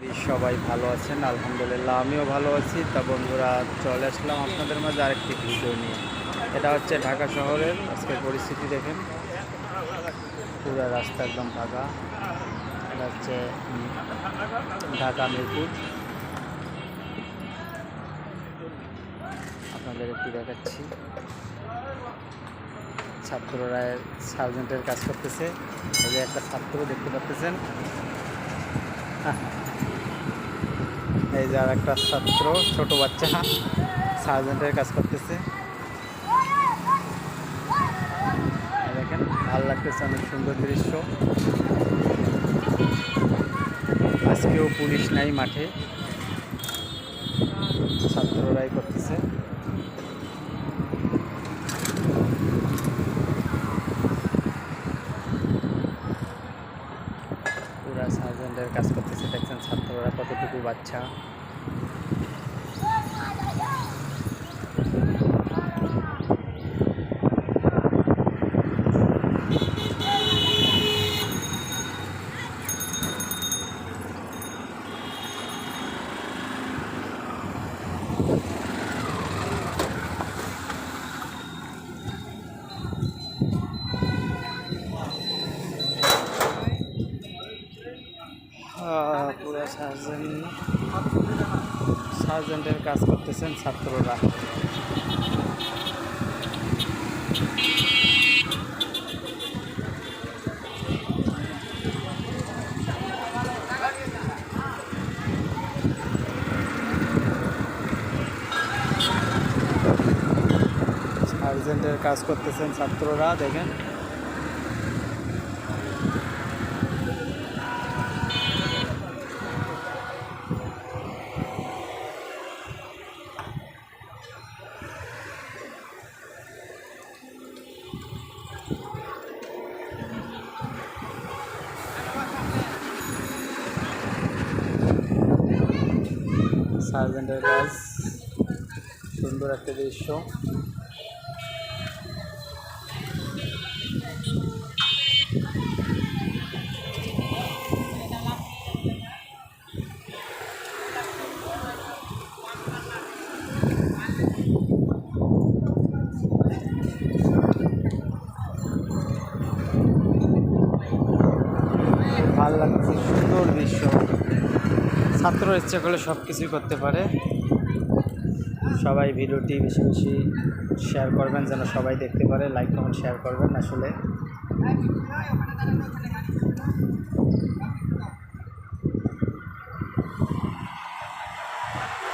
সবাই ভালো আছেন, আলহামদুলিল্লাহ আমিও ভালো আছি। তা বন্ধুরা, চলে আসলাম আপনাদের মাঝে আরেকটি ভিডিও নিয়ে। এটা হচ্ছে ঢাকা শহরের, আজকের পরিস্থিতি দেখেন। পুরো রাস্তা একদম ফাঁকা। এটা হচ্ছে ঢাকা মিরপুর। আপনাদের একটু দেখাচ্ছি। ছাত্ররা সার্জেন্টের কাজ করতেছে। একটা ছাত্র দেখতে পাচ্ছেন। এই যে আর একটা ছাত্র, ছোট বাচ্চা, সার্জেন্টের কাজ করতেছে। দেখেন, ভালো লাগতেছে, অনেক সুন্দর দৃশ্য। আজকেও পুলিশ নাই মাঠে। ছাত্ররাই করতেছে। পুরা কাজ করতেছে, দেখছেন ছাত্ররা কতটুকু বাচ্চা। পুরা সার্জেন্ট সার্জেন্টের কাজ করতেছেন ছাত্ররা। সার্জেন্টের কাজ করতেছেন ছাত্ররা দেখেন। সার্জেন্টের কাজ। সুন্দর একটা দৃশ্য। ভালো লাগছে সুন্দর দৃশ্য। ছাত্র ইচ্ছা করলে সব কিছুই করতে পারে। সবাই ভিডিওটি বেশি বেশি শেয়ার করবেন, যেন সবাই দেখতে পারে। লাইক কমেন্ট শেয়ার করবেন আসলে।